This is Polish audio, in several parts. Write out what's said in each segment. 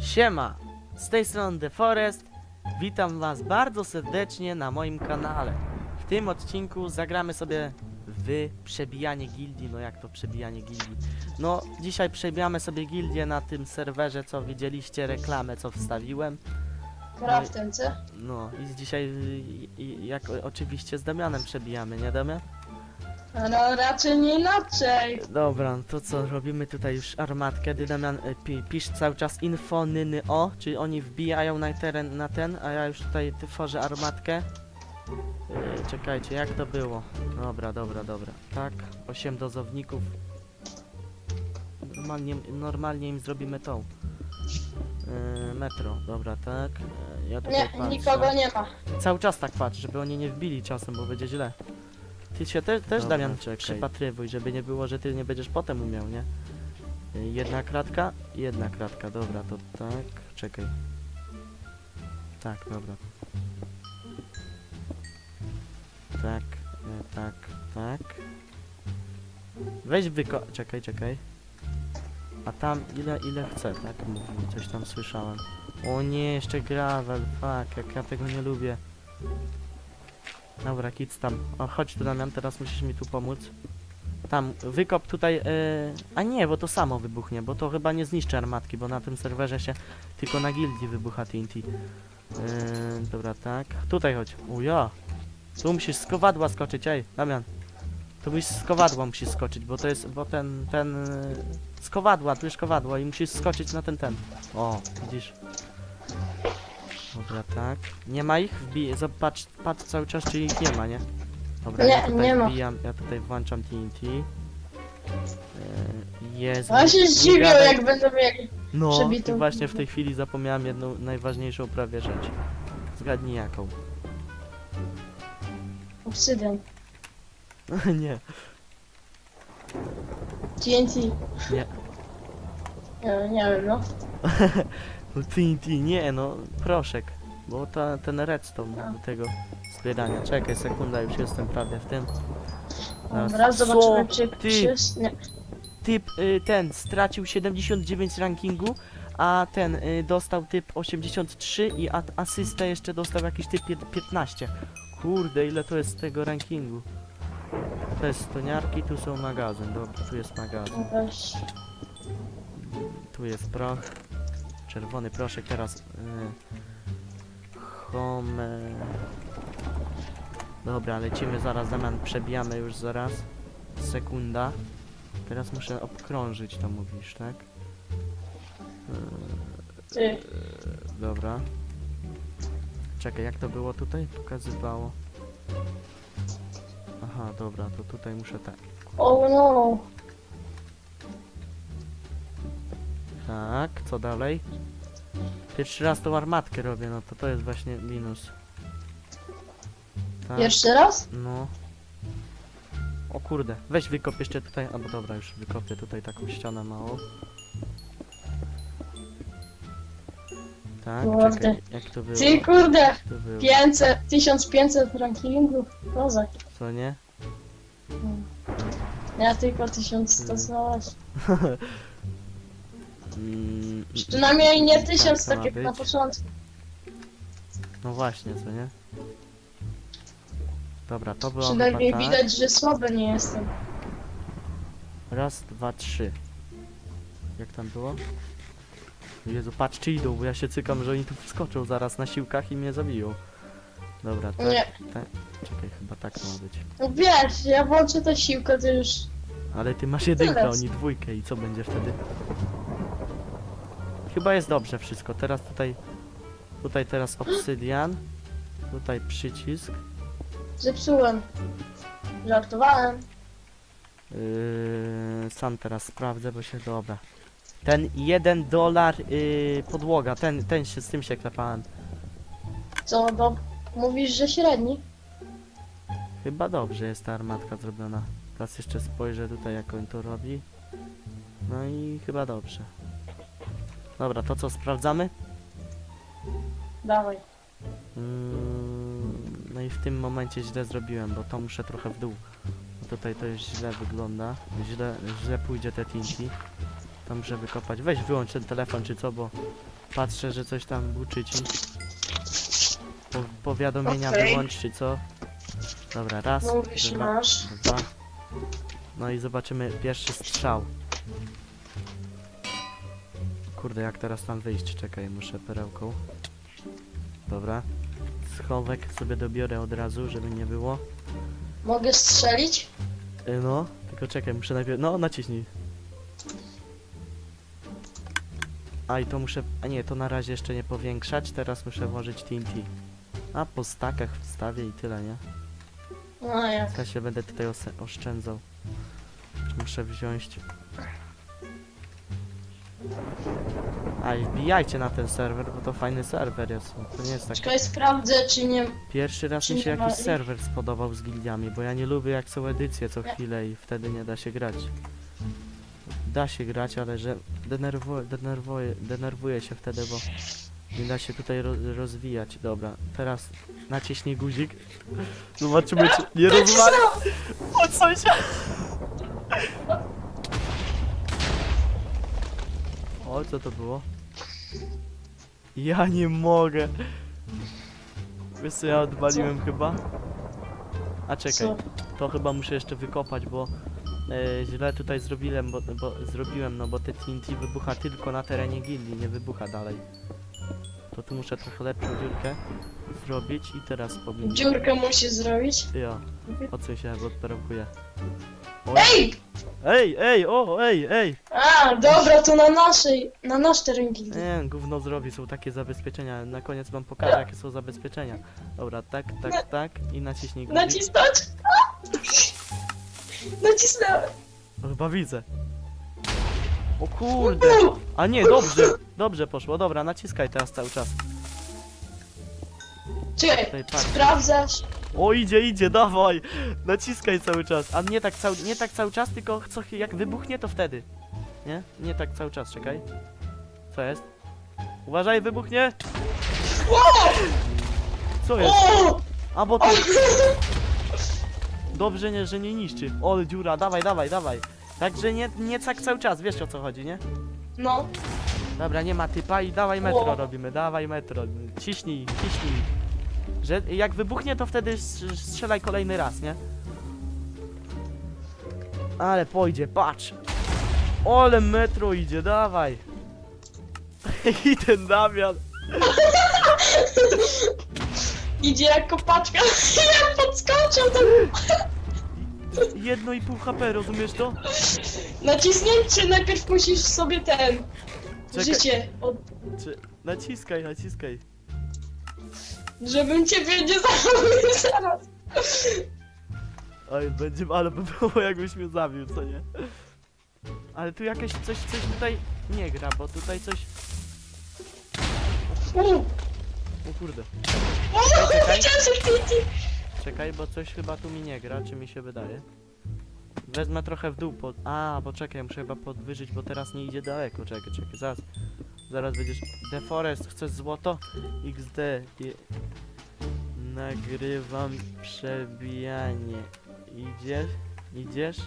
Siema, z tej strony The Forest. Witam was bardzo serdecznie na moim kanale. W tym odcinku zagramy sobie w przebijanie gildii. No jak to przebijanie gildii? No dzisiaj przebijamy sobie gildię na tym serwerze, co widzieliście reklamę, co wstawiłem. Kraftence. No i dzisiaj, y, y, jak o- oczywiście z Damianem przebijamy, nie Damian? No raczej nie inaczej. Dobra, no to co, robimy tutaj już armatkę, Ty Damian y, pi, pisz cały czas info nyny o, czyli oni wbijają na teren, na ten, a ja już tutaj tworzę armatkę. Y, czekajcie, jak to było? Dobra, dobra, dobra, tak, 8 dozowników. Normalnie, normalnie im zrobimy tą. Y, metro, dobra, tak. Y, ja tutaj Nie, patrzę. nikogo nie ma. Cały czas tak patrz, żeby oni nie wbili czasem, bo będzie źle. Ty się te, też, Dobra, Damian, czekaj. przypatrywuj, żeby nie było, że ty nie będziesz potem umiał, nie? Jedna kratka, jedna kratka, dobra, to tak, czekaj. Tak, dobra. Tak, e, tak, tak. Weź wyko... czekaj, czekaj. A tam ile, ile chce, tak? Mówił, coś tam słyszałem. O nie, jeszcze gravel, fuck, jak ja tego nie lubię. Dobra, kids tam. O, chodź tu Damian, teraz musisz mi tu pomóc. Tam, wykop tutaj, e, a nie, bo to samo wybuchnie, bo to chyba nie zniszczy armatki, bo na tym serwerze się tylko na gildii wybucha TNT. E, dobra, tak. Tutaj chodź. Uja. Tu musisz z kowadła skoczyć, ej, Damian. Tu byś z kowadła musisz skoczyć, bo to jest, bo ten, ten... e, Z kowadła, tu jest kowadło i musisz skoczyć na ten, ten. O, widzisz. Dobra, tak. Nie ma ich? Wbij, zobacz, patrz cały czas, czy ich nie ma, nie? Dobra, Nie, ja tutaj nie ma. wbijam, ja tutaj włączam TNT. Yy, jest. A się gadaj. jak będą mieli. No, przebitą. i właśnie w tej chwili zapomniałem jedną najważniejszą prawie rzecz. Zgadnij jaką. Obsydian. nie, TNT. Nie. Nie, nie wiem, no. no TNT, nie no, proszek. Bo to, ten redstone A. do tego zbierania. Czekaj, sekunda, już jestem prawie w tym. Zaraz. Dobra, zobaczymy, Co? czy Ty? Nie. typ y, ten stracił 79 rankingu, a ten y, dostał typ 83 i a, asystę jeszcze dostał jakiś typ pię- 15. Kurde, ile to jest tego rankingu? To jest stoniarki, tu są magazyn, dobra, tu jest magazyn, Weź. tu jest proch, czerwony proszek, teraz y, home... Dobra, lecimy zaraz, zamian przebijamy już zaraz, sekunda. Teraz muszę obkrążyć to mówisz, tak? Ty. Dobra. Czekaj, jak to było tutaj? Pokazywało. Aha, dobra, to tutaj muszę tak. O no. Tak, co dalej? Pierwszy raz tą armatkę robię, no to to jest właśnie minus. Tak, Jeszcze raz? no. O kurde, weź wykop jeszcze tutaj, albo dobra, już wykopię tutaj taką ścianę małą. Tak, Kurde. czekaj, jak to było? Ty kurde. Jak to było? 500, 1500 rankingów. Kozak. Co nie? Ja tylko 1100 znalazł. Mm, Przynajmniej nie 1000, to ma tak jak na początku. no właśnie, co nie? Dobra, to było Przynajmniej chyba tak. widać, że słaby nie jestem. Raz, dwa, trzy. Jak tam było? Jezu, patrz czy idą, bo ja się cykam, że oni tu wskoczą zaraz na siłkach i mnie zabiją. Dobra, tak, Nie. tak. Czekaj, chyba tak ma być. No wiesz, ja włączę tę siłkę, to już... Ale ty masz jedynkę, Zaraz. oni dwójkę i co będzie wtedy? Chyba jest dobrze wszystko. Teraz tutaj... Tutaj teraz obsydian. Tutaj przycisk. Zepsułem. Żartowałem. Yy, sam teraz sprawdzę, bo się dobra. Ten jeden dolar yy, podłoga, ten, ten się, z tym się klepałem. Co, do... Mówisz, że średni? Chyba dobrze jest ta armatka zrobiona. Teraz jeszcze spojrzę tutaj jak on to robi. No i chyba dobrze. Dobra, to co, sprawdzamy? Dawaj. Mm, no i w tym momencie źle zrobiłem, bo to muszę trochę w dół. Bo Tutaj to już źle wygląda. Źle, źle pójdzie te TNT. To muszę wykopać. Weź wyłącz ten telefon czy co, bo Patrzę, że coś tam buczy ci. Po, powiadomienia Okej. wyłącz czy co? Dobra, raz, Mówisz, dwa, masz. dwa. No i zobaczymy pierwszy strzał. Kurde, jak teraz tam wyjść? Czekaj, muszę perełką. Dobra. Schowek sobie dobiorę od razu, żeby nie było. Mogę strzelić? Y, No, tylko czekaj, muszę najpierw... No, naciśnij. A i to muszę... A nie, to na razie jeszcze nie powiększać, teraz muszę włożyć TNT. A po stakach wstawię i tyle, nie? A jak? Ja się będę tutaj ose- oszczędzał. Muszę wziąć... A i wbijajcie na ten serwer, bo to fajny serwer jest. To nie jest taki... Czekaj, sprawdzę, czy nie... Pierwszy raz mi się jakiś serwer spodobał z gildiami, bo ja nie lubię jak są edycje co chwilę i wtedy nie da się grać. Da się grać, ale że denerwuje, denerwuje, denerwuje się wtedy, bo nie da się tutaj ro rozwijać. Dobra, teraz naciśnij guzik. Zobaczymy czy nie rozwali. O co się? O, co to było? Ja nie mogę. Wiesz co ja odwaliłem chyba? A czekaj, to chyba muszę jeszcze wykopać, bo e, źle tutaj zrobiłem, bo, bo zrobiłem, no bo te TNT wybucha tylko na terenie gildii, nie wybucha dalej. To tu muszę trochę lepszą dziurkę zrobić i teraz powinien. Dziurkę musi zrobić. Ja, odsuń się, bo. Oj. Ej! Ej, ej, o, ej, ej! A, dobra, to na naszej, na nasz teren gildii. Nie, gówno zrobi, są takie zabezpieczenia. Na koniec wam pokażę, jakie są zabezpieczenia. Dobra, tak, tak, tak i naciśnij guzik. Nacisnąć? Nacisnąłem. No chyba widzę. O kurde! A nie, dobrze, dobrze poszło, dobra, naciskaj teraz cały czas. Czekaj, Tutaj patrz. sprawdzasz? O idzie, idzie, dawaj! Naciskaj cały czas. A nie tak cały, nie tak cały czas, tylko co, jak wybuchnie to wtedy. Nie? Nie tak cały czas, czekaj. Co jest? Uważaj, wybuchnie! Co jest? A bo to... Dobrze, nie, że nie niszczy. O, dziura, dawaj, dawaj, dawaj. Także nie, nie tak cały czas, wiesz o co chodzi, nie? No, Dobra, nie ma typa i dawaj metro O. robimy, dawaj metro. Ciśnij, ciśnij. Że jak wybuchnie, to wtedy strz- strzelaj kolejny raz, nie? Ale pójdzie, patrz. Ole metro idzie, dawaj. I ten Damian. idzie jak kopaczka. Ja podskoczył to. Jedno i pół HP, rozumiesz to? Naciśnięcie, najpierw musisz sobie ten... Czekaj. Życie, od... Czy... Naciskaj, naciskaj. Żebym ciebie nie zabił zaraz. Oj, będzie, ale by było jakbyś mnie zabił, co nie? Ale tu jakieś coś, coś tutaj nie gra, bo tutaj coś... O kurde. o, czekaj. ty. Czekaj, bo coś chyba tu mi nie gra, czy mi się wydaje. Wezmę trochę w dół, pod... A, bo czekaj, muszę chyba podwyżyć, bo teraz nie idzie daleko. Czekaj, czekaj, zaraz. Zaraz będziesz... The Forest, chcesz złoto? XD. Je... Nagrywam przebijanie. Idziesz? Idziesz?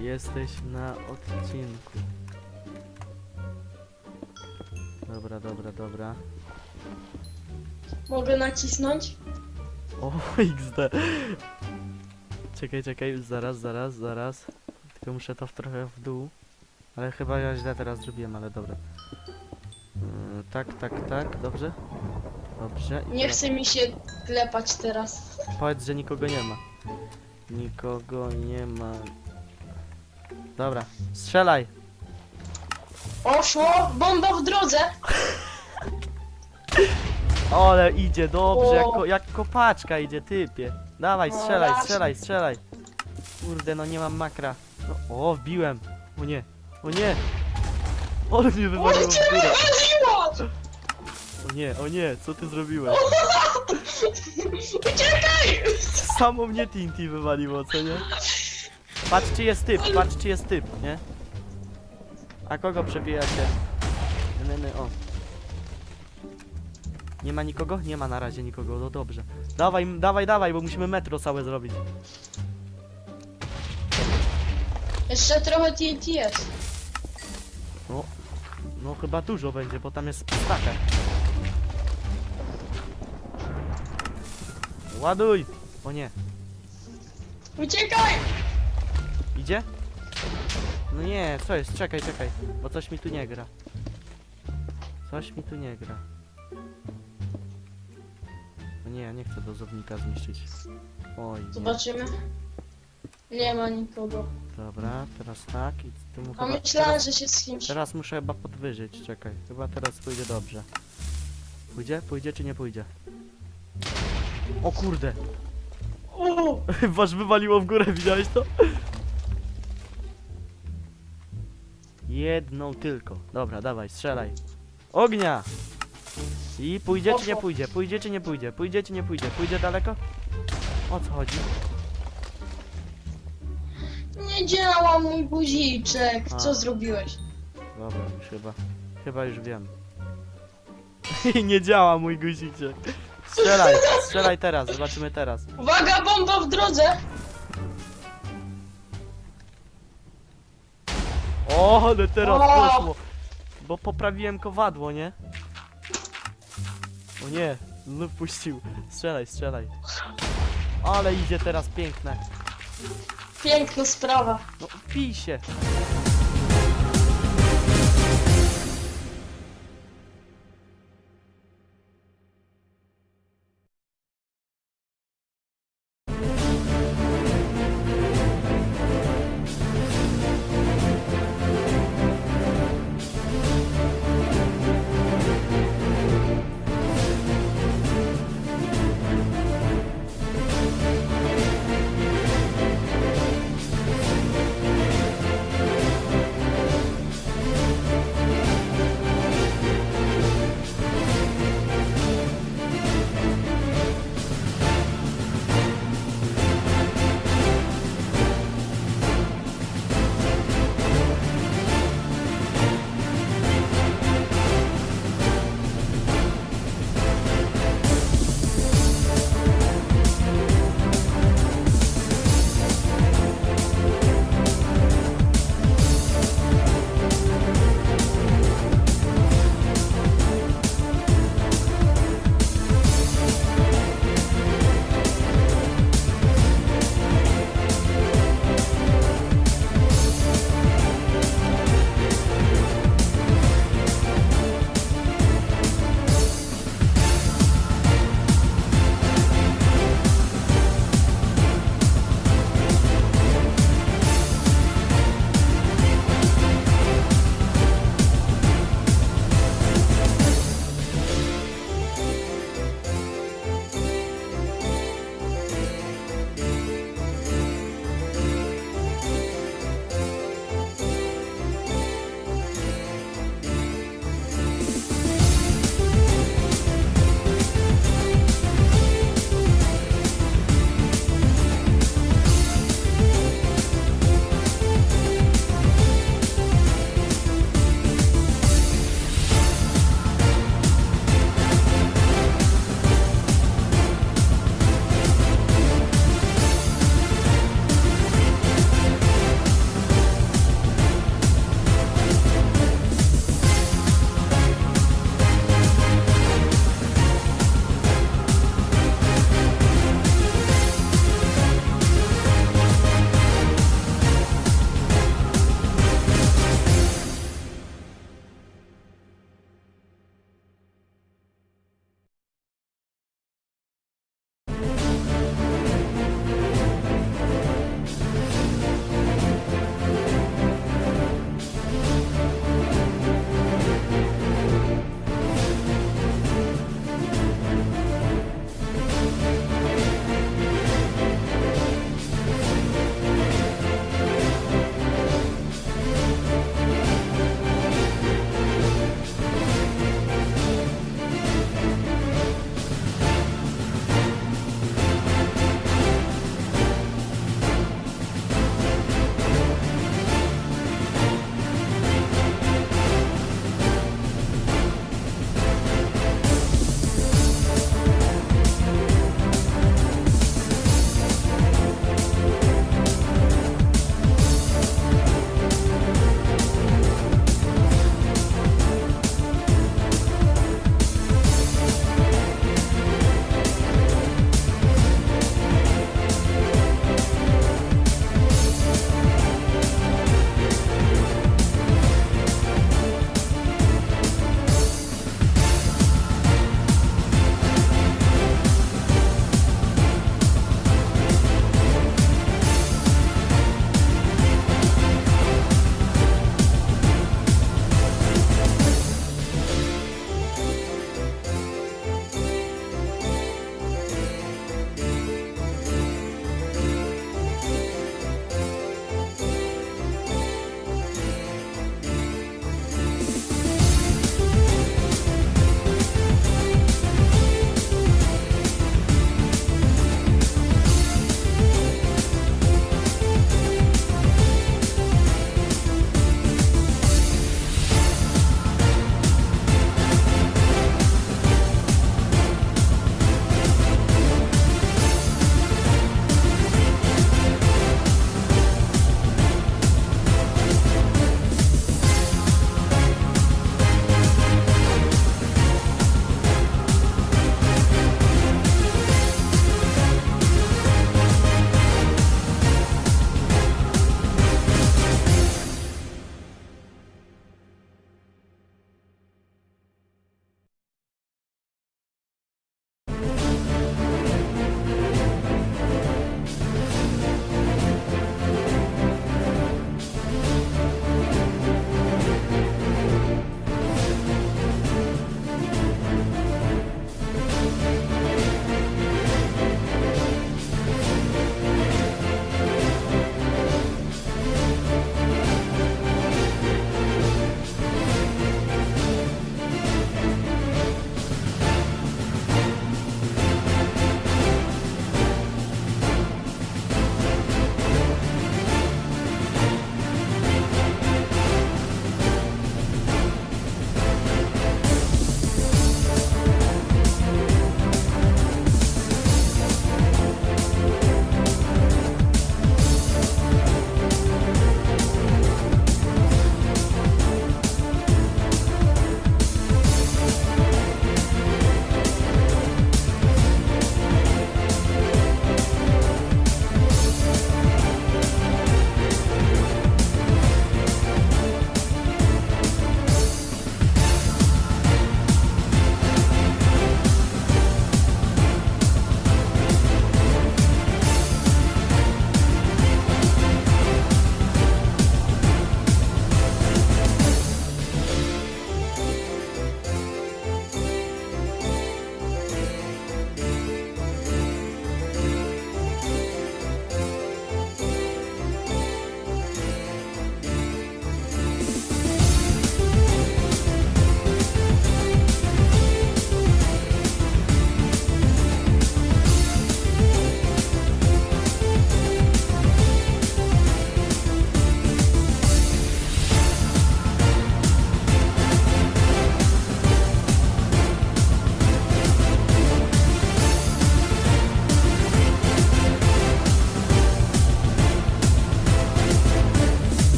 Jesteś na odcinku. Dobra, dobra, dobra. Mogę nacisnąć? O, XD. Czekaj, czekaj, zaraz, zaraz, zaraz. Tylko muszę to w trochę w dół. Ale chyba ja źle teraz zrobiłem, ale dobra. Yy, tak, tak, tak, dobrze? Dobrze. Nie teraz chce mi się klepać teraz. Powiedz, że nikogo nie ma. Nikogo nie ma. Dobra, strzelaj! Oszło, bomba w drodze. Ale idzie, dobrze, jak, ko jak kopaczka idzie, typie. Dawaj, No, strzelaj, strzelaj, strzelaj. Kurde, no nie mam makra. O, wbiłem. O nie, o nie. Ale mnie wywaliło w górę. O nie, o nie, co ty zrobiłeś? Uciekaj! Samo mnie TNT wywaliło, co nie? Patrz, czy jest typ, patrz, czy jest typ, nie? A kogo przebijacie? Neny, o. Nie ma nikogo? Nie ma na razie nikogo, no dobrze. Dawaj, dawaj, dawaj, bo musimy metro całe zrobić. Jeszcze trochę TNT jest. No, no chyba dużo będzie, bo tam jest staka. Ładuj! O nie, Uciekaj! idzie? No nie, co jest? Czekaj, czekaj, bo coś mi tu nie gra. Coś mi tu nie gra. No nie, ja nie chcę dozownika zniszczyć. Oj, nie. Zobaczymy. Nie ma nikogo. Dobra, teraz tak i z tym A chyba... myślałem, teraz, że się z kimś... teraz muszę chyba podwyżyć, czekaj. Chyba teraz pójdzie dobrze. Pójdzie? Pójdzie czy nie pójdzie? O kurde! O! Wasz wywaliło w górę, widziałeś to? Jedną tylko. Dobra, dawaj, strzelaj. Ognia! I pójdzie czy nie pójdzie? Pójdzie czy nie pójdzie? Pójdzie czy nie pójdzie? Pójdzie daleko? O co chodzi? Nie działa mój guziczek. A. Co zrobiłeś? Dobra, już chyba. Chyba już wiem. nie działa mój guziczek. Strzelaj, strzelaj teraz, zobaczymy teraz. Uwaga, bomba w drodze! O, ale teraz O! poszło. Bo poprawiłem kowadło, nie? O nie, znów puścił. Strzelaj, strzelaj. Ale idzie teraz piękne. Piękna sprawa. No, pij się.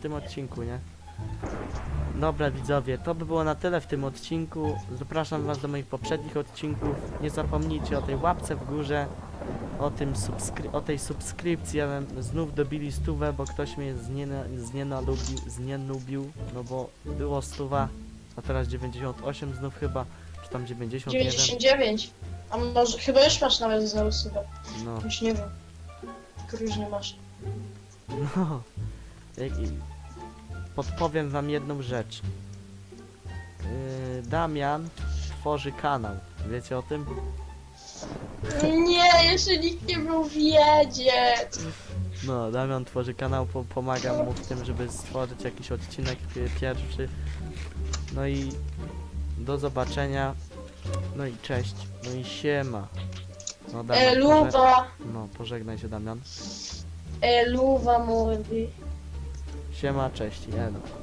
Następnym odcinku, nie? Dobra widzowie, to by było na tyle w tym odcinku. Zapraszam was do moich poprzednich odcinków. Nie zapomnijcie o tej łapce w górze, o, tym subskry- o tej subskrypcji, ale znów dobili stówę, bo ktoś mnie zniena- znienalubił, znienubił, no bo było stuwa, a teraz 98 znów chyba, czy tam 91. 99. A może, chyba już masz nawet znowu sobie. No. Już nie wiem. Tak Różnie masz. No, jak, podpowiem wam jedną rzecz. Yy, Damian tworzy kanał. Wiecie o tym? Nie, jeszcze nikt nie był wiedzie. No, Damian tworzy kanał, po, pomagam mu w tym, żeby stworzyć jakiś odcinek pi- pierwszy. No i do zobaczenia. No i cześć. No i siema. No, Damian, poże- Eluwa, no pożegnaj się Damian. eluwa mówi. Siema, cześć i elo.